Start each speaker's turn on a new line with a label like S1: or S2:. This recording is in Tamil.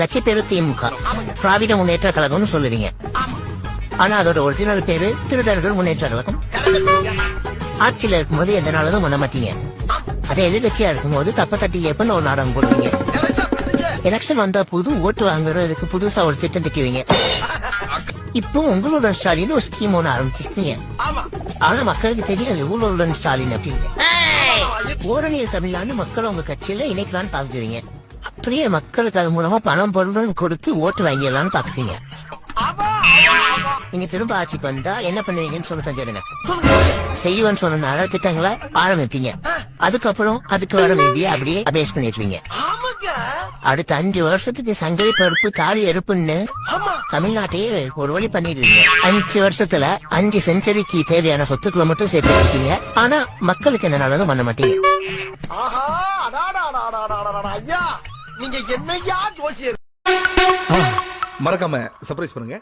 S1: கட்சி பேரு திமுக திராவிட முன்னேற்ற கழகம்னு சொல்லுவீங்க. ஆனா அதோட ஒரிஜினல் பேரு திருடர்கள் முன்னேற்ற கழகம். ஆட்சியில இருக்கும்போது எந்த நாளும் பண்ண மாட்டீங்க அதே எதிர்கட்சியா இருக்கும்போது தப்ப தட்டி எப்பன்னு ஒரு நாடகம் போடுவீங்க. எலெக்ஷன் வந்தா புது ஓட்டு வாங்குறதுக்கு புதுசா ஒரு திட்டம் திக்குவீங்க இப்போ உங்களோட ஸ்டாலின் ஒரு ஸ்கீம் ஒண்ணு ஆரம்பிச்சிருக்கீங்க. ஆனா மக்களுக்கு தெரியாது ஊழலுடன் ஸ்டாலின் அப்படின்னு. ஓரணியில் தமிழ்நாடு மக்கள் உங்க கட்சியில இணைக்கலாம்னு பாக்குறீங்க அப்படியே மக்களுக்கு அது மூலமா பணம் பொருளும் கொடுத்து ஓட்டு வாங்கிடலாம்னு பாக்குறீங்க நீங்க திரும்ப ஆட்சிக்கு வந்தா என்ன பண்ணுவீங்கன்னு சொல்ல சொல்லிடுங்க. செய்வேன்னு சொன்னனால திட்டங்களை ஆரம்பிப்பீங்க. அதுக்கப்புறம் அதுக்கு வர வேண்டிய அப்படியே அபேஸ் பண்ணிடுவீங்க. அடுத்த அஞ்சு வருஷத்துக்கு சங்கரி பருப்பு தாலி எருப்புன்னு தமிழ்நாட்டையே ஒரு வழி பண்ணிடுவீங்க. அஞ்சு வருஷத்துல அஞ்சு செஞ்சுரிக்கு தேவையான சொத்துக்களை மட்டும் சேர்த்து வச்சுப்பீங்க. ஆனா மக்களுக்கு என்ன நல்லதும் பண்ண மாட்டீங்க.
S2: நீங்க என்னையா ஜோசியர்?
S3: மறக்காம சர்ப்ரைஸ் பண்ணுங்க.